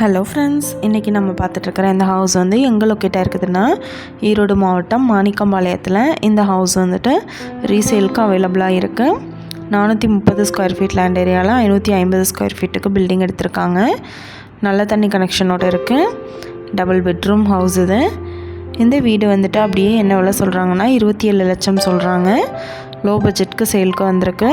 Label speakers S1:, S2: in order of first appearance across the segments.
S1: Hello friends இன்றைக்கி நம்ம பார்த்துட்ருக்குற இந்த ஹவுஸ் வந்து எங்கே லொக்கேட்டாக இருக்குதுன்னா ஈரோடு மாவட்டம் மாணிக்கம்பாளையத்தில் இந்த ஹவுஸ் வந்துட்டு ரீசேலுக்கு அவைலபிளாக இருக்குது நானூற்றி முப்பது ஸ்கொயர் ஃபீட் லேண்ட் ஏரியாவில் ஐநூற்றி ஐம்பது ஸ்கொயர் ஃபீட்டுக்கு பில்டிங் எடுத்திருக்காங்க. நல்ல தண்ணி கனெக்ஷனோடு இருக்குது டபுள் பெட்ரூம் ஹவுஸ் இது. இந்த வீடு வந்துட்டு அப்படியே என்ன விலை சொல்கிறாங்கன்னா இருபத்தி ஏழு லட்சம் சொல்கிறாங்க லோ பட்ஜெட்க்கு சேலுக்கு வந்திருக்கு.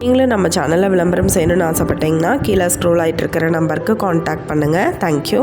S2: நீங்களும் நம்ம சேனலில் விளம்பரம் செய்யணும்னு ஆசைப்பட்டீங்கன்னா கீழே ஸ்க்ரோல் ஆகிட்டு இருக்கிற நம்பருக்கு காண்டாக்ட் பண்ணுங்கள் தேங்க்யூ